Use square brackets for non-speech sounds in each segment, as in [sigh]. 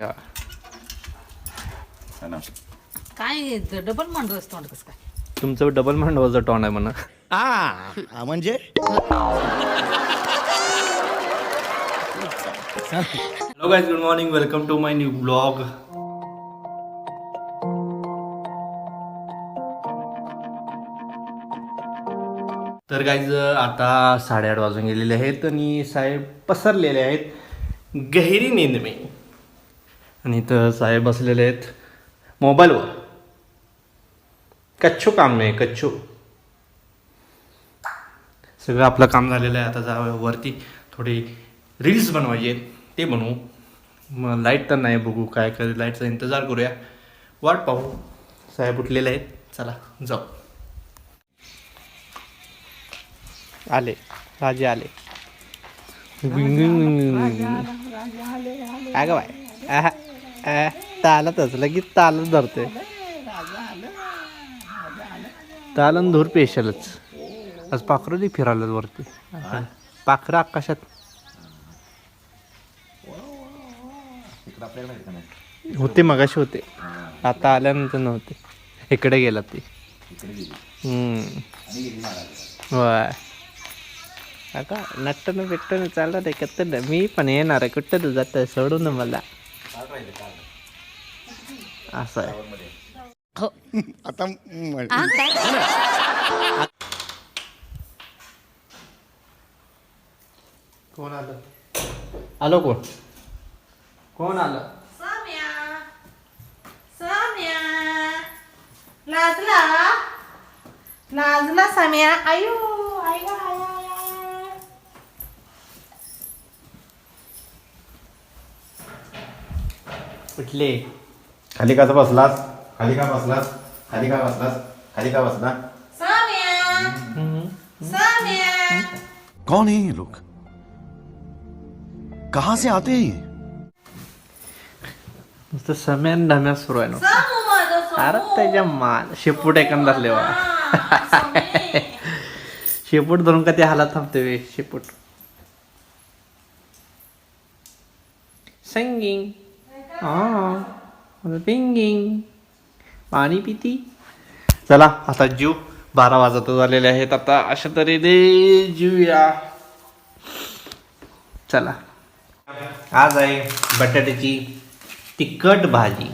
या. है ना. काय डबल मांडव असतो कसं काय? तुमचं डबल मांडवाचं टॉन आहे म्हणा. आ म्हणजे? Hello guys good morning welcome to my new blog तर गाईज आता साडेआठ वाजून गेलेले आहेत आणि साहेब पसरलेले आहेत गहिरी नींद में आणि इथं साहेब बसलेले आहेत. मोबाईलवर. कच्छू काम आहे कच्छू सगळं आपलं काम झालेलं आहे. आता जावं वरती थोडी रील्स बनवायचे आहेत. ते बनवू. मग लाइट तर नाही बघू काय करे लाईटचा इंतजार करूया. वाट पाहू. साहेब उठलेले आहेत. चला जाऊ. आले. राजे आले. अगं बाय आहा, आहा, तालतच लगेच तालच धरते तालन धूर पेशलच आज पाखरं दे फिरायला वरती. पाखरं आकाशात. होते मगाशी होते. आता आल्यानंतर नव्हते. इकडे गेला ते. इकडे होय. आता नट्टन बिट्टन चालणार आहे कत्त मी पण येणार आहे. कुठं तू जात सोडू ना मला. असं आहे. [laughs] आता म- कोण आलं? आलो कोण? कोण आलं? साम्या. साम्या. लाजला? लाजला साम्या. आयु आय. कुठले? खाली का बसलास? खाली का बसलास? खाली का बसलास? खाली का बसला? साम्या! साम्या! कौन है ये लोग? कहाँ से आते हैं ये? नुसतं सम्यान ढम्या सुरू आहे ना. अरे त्याच्या मान शेपूट एकंदर लेवा हा, सामे. [laughs] शेपूट धरून का ते हालात थांबते वे? शेपूट. Singing pinging. पाणी पिती. चला आता जीव. बारा वाजत झालेले आहेत आता. अशा तऱ्हेने जीवया. चला. आज आहे बटाट्याची तिखट भाजी.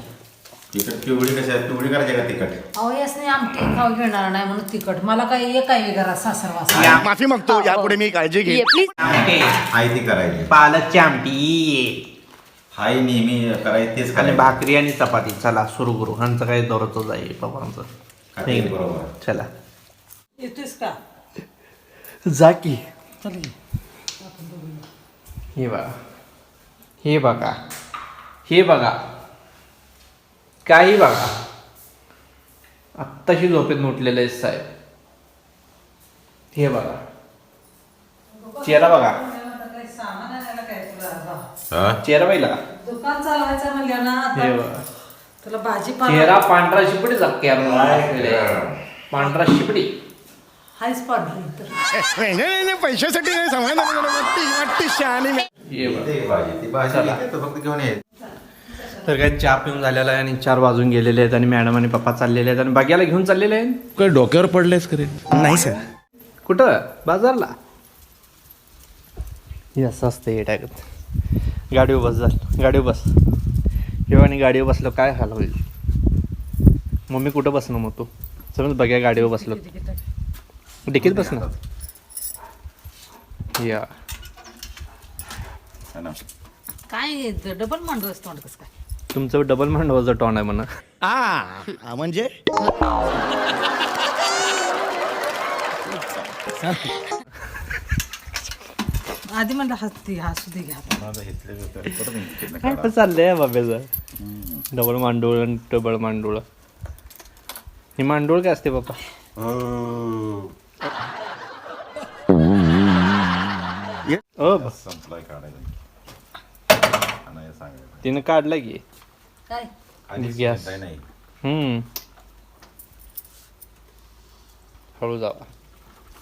तिकट पिवळी कशी आहे? पिवळी करायची का तिकट अहो यासने आमटी खाऊ घेणार नाही म्हणून तिखट. मला काय एक आहे घरात सासर वास माफी मागतो यापुढे मी काळजी घेईन. आमटे. आई ती करायची. पालकची आमटी. हाय नेहमी करायची तेच आणि करायचं. भाकरी आणि चपाती. चला सुरू करू. ह्यांचं काही दररोजच आहे पप्पांचं. बरोबर. चला. येतोस का? जा की. चल ये. हे बघा. हे बघा. हे बघा. काही बघा. आत्ताशी झोपेत उठलेले आहेत साहेब. हे बघा. चेहरा बघा सामान आणायला काय तुला जा. हा? चेहरा पाहिला दुकान चालवायचं म्हणलं ना हे आता बघा तुला भाजीपाला चेहरा पांढरा शिपडी पांढरा शिपडी. हायच तर. पैशासाठी नाही समाधान वाटते वाटते शहाणी हे बघा. ते भाजी ती भाजी चला. घेते, तो फक्त घेऊन ये. तर काय चहा पिऊन झालेला आहे आणि चार वाजून गेलेले आहेत आणि मॅडम आणि पप्पा चाललेले आहेत आणि बघ्याला घेऊन चाललेले आहेत? काय डोक्यावर पडलेस करे नाही सर. कुठं? बाजारला? हे असं असतं हे टाकत. गाडीवर बस झाल. गाडीवर बस. जेव्हा आणि गाडीवर बसलो काय हाल होईल? मम्मी कुठं बसणं मग तू? समज बघ्या गाडीवर बसलो. डिकीत बसणं या. ना काय डबल मांडव असतो कसं काय? तुमचं डबल मांडवाचं टॉन आहे म्हणा. आ म्हणजे? [laughs] आधी म्हणलं हसती हसू दे घ्या. काय पण चाललंय बाब्याचं डबल मांडूळ आणि डबल मांडूळ. हे मांडूळ काय असते बाबा? संपलाय काढायला. तिनं काढलं की. काय. काय नाही. हम्म. हळू जावा.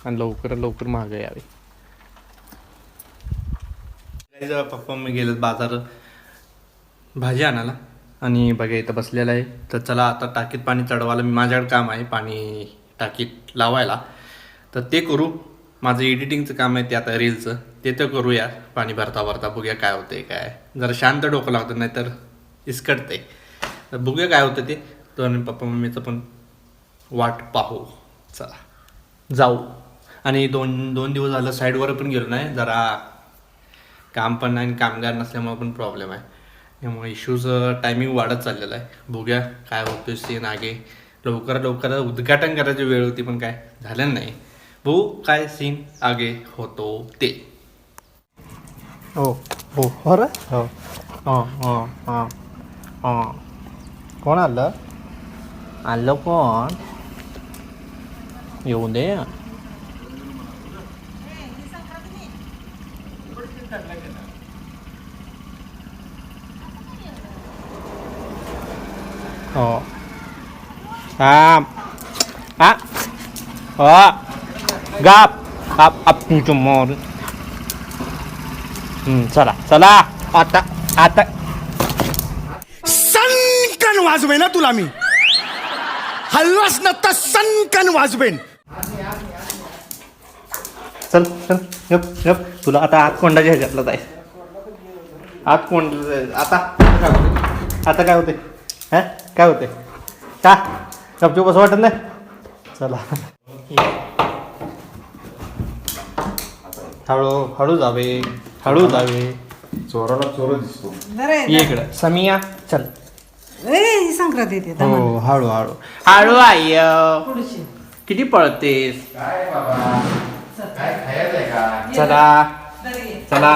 आणि लवकर लवकर मागं यावे. पप्पा मी गेलो बाजार भाजी आणायला. आणि बघा इथं बसलेला आहे. तर चला आता टाकीत पाणी चढवायला. मी माझ्याकडे काम आहे पाणी टाकीत लावायला. तर ते करू. माझं एडिटिंगचं काम आहे ते आता रीलचं ते तर करूया पाणी भरता भरता बघूया काय होतंय काय. जरा शांत डोकं लागतं नाही तर इसकटतंय. तर बघूया काय होतं ते. तर आणि पप्पा मम्मीचं पण वाट पाहू. चला. जाऊ. आणि दोन दोन दिवस झालं साईडवर पण गेलो नाही. जरा काम पण नाही आणि कामगार नसल्यामुळे पण प्रॉब्लेम आहे. त्यामुळे इश्यूज टायमिंग वाढत चाललेला आहे. बघूया काय होतोय सीन आगे. लवकर लवकर उद्घाटन करायची वेळ होती पण काय झालं नाही. बघू काय सीन आगे होतो ते. हो. हो. हो रे हो. हां हां हां. हां. कोण आलं? आलं कोण? येऊ दे. हो Ah. Ah. Oh. Gap. Up up tomorrow. हम्म, चला चला आता आता सनकन वाजवेन ना तुला मी हलवास ना तर सनकन वाजवेन चल चल यप यप तुला आता आत कोंडाच्या ह्याच्यातला जाय. आत कोंड आता. काय होते आता काय होते हा? काय होते का? गपचूप असं वाटत नाही? चला. हळू हळू जावे. हळू जावे. चोराला चोर दिसतो. ये इकडं. समिया चल. ए संक्रांत येते. हो हळू हळू. हळू आई किती पळतेस? काय बाबा? काय खायचं आहे का? चला. चला.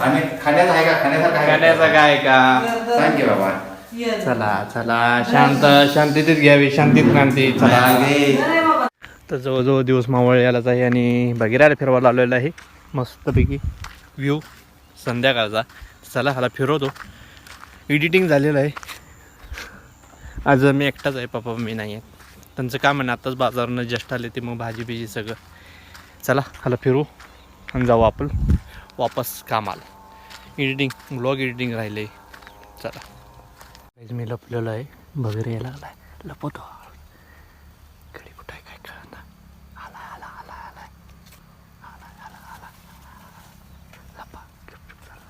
आणि खाण्याचं आहे का? खाण्यासारखं आहे का? खाण्याचं काय का? सांग की बाबा. चला चला. शांत शांतीतच घ्यावी शांतीत क्रांती. चला. मागे. तर जवळजवळ दिवस मावळ यालाच आहे आणि बघिरायला फिरवायला आलेला आहे. मस्तपैकी व्ह्यू संध्याकाळचा. चला ह्याला फिरवतो. एडिटिंग झालेलं आहे. आज मी एकटाच आहे पप्पा मी नाही आहे. त्यांचं काम आहे ना आत्ताच बाजारनं जस्ट आले ते मग भाजी बिजी सगळं. चला ह्याला फिरू आणि जाऊ आपण. वापस कामाला. एडिटिंग ब्लॉग एडिटिंग राहिले चला. काहीच मी लपलेलो आहे. बघिरे यायला लागलाय. लपवतो. घडी कुठं आहे? काय कळत आला आला आला आला. आला आला आला. लपा. चला.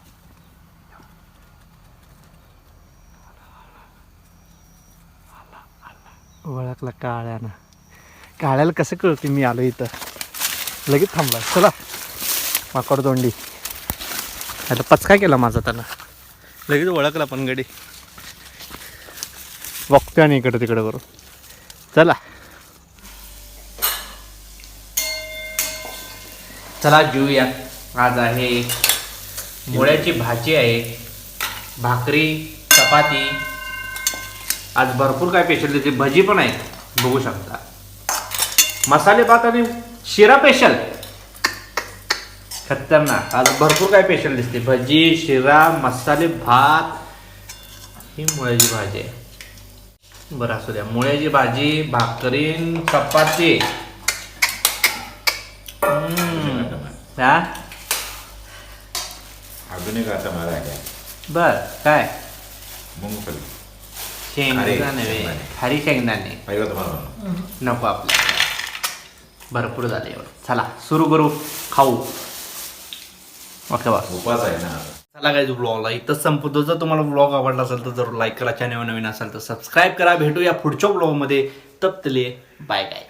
आला, आला. ओळखला काळ्यानं. काळ्याला कसं कळते? मी आलो इथं. लगेच थांबला चला. माकड तोंडी. आता पचका केला माझा त्यानं. लगेच ओळखला पण गडी. बघतोय आणि इकडं तिकडं करून. चला. चला जेऊया. आज आहे मुळ्याची भाजी आहे. भाकरी चपाती. आज भरपूर काय स्पेशल त्याची भजी पण आहे. बघू शकता. मसाले भात आणि शिरा स्पेशल खतरनाक. आज भरपूर काय स्पेशल दिसते. भजी शिरा मसाले भात ही मुळ्याची भाजी आहे. बरं असू द्या. मुळ्याची भाजी भाकरीन चपाती. हम्म. अजून एक आता मला बर काय? मुंगफली. शेंगदाणे. खारी शेंगदाणे. नको आपल्याला. भरपूर झाले एवढं. चला सुरू करू. खाऊ. ओके बा उपास आहे ना चला काय ब्लॉगला इथं संपतो जर तुम्हाला ब्लॉग आवडला असेल तर जरूर लाईक करा. चॅनल नवीन असेल तर सबस्क्राईब करा. भेटूया पुढच्या ब्लॉगमध्ये तप तले बाय गाय